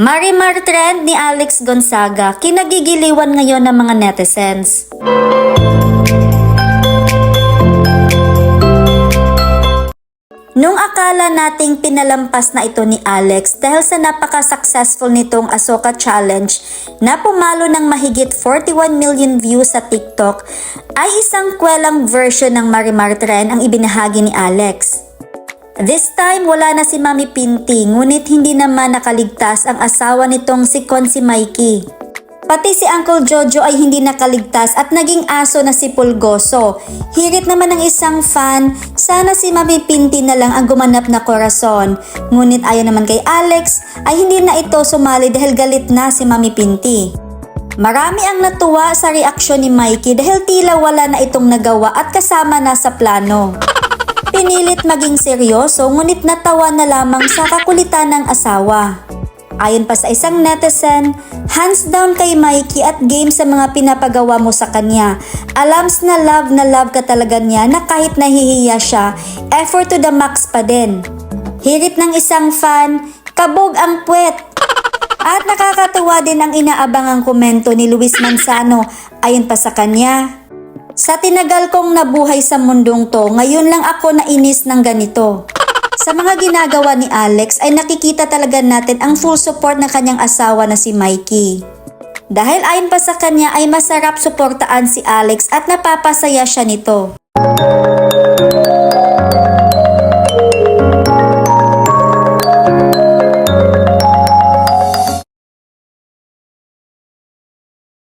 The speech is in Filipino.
Marimar trend ni Alex Gonzaga, kinagigiliwan ngayon ng mga netizens. Nung akala nating pinalampas na ito ni Alex dahil sa napaka-successful nitong Asoka Challenge na pumalo ng mahigit 41 million views sa TikTok, ay isang kwelang version ng Marimar Trend ang ibinahagi ni Alex. This time, wala na si Mami Pinti, ngunit hindi naman nakaligtas ang asawa nitong si Konsi Mikey. Pati si Uncle Jojo ay hindi nakaligtas at naging aso na si Pulgoso. Hirit naman ng isang fan, sana si Mami Pinti na lang ang gumanap na korason. Ngunit ayon naman kay Alex, ay hindi na ito sumali dahil galit na si Mami Pinti. Marami ang natuwa sa reaksyon ni Mikey dahil tila wala na itong nagawa at kasama na sa plano. Pinilit maging seryoso ngunit natawa na lamang sa kakulitan ng asawa. Ayon pa sa isang netizen, hands down kay Mikey at game sa mga pinapagawa mo sa kanya. Alams na love na love ka talaga niya na kahit nahihiya siya, effort to the max pa din. Hirit ng isang fan, kabog ang puwet. At nakakatuwa din ang inaabangang komento ni Luis Manzano ayon pa sa kanya. Sa tinagal kong nabuhay sa mundong to, ngayon lang ako nainis ng ganito. Sa mga ginagawa ni Alex ay nakikita talaga natin ang full support ng kanyang asawa na si Mikey. Dahil ayon pa sa kanya ay masarap suportaan si Alex at napapasaya siya nito.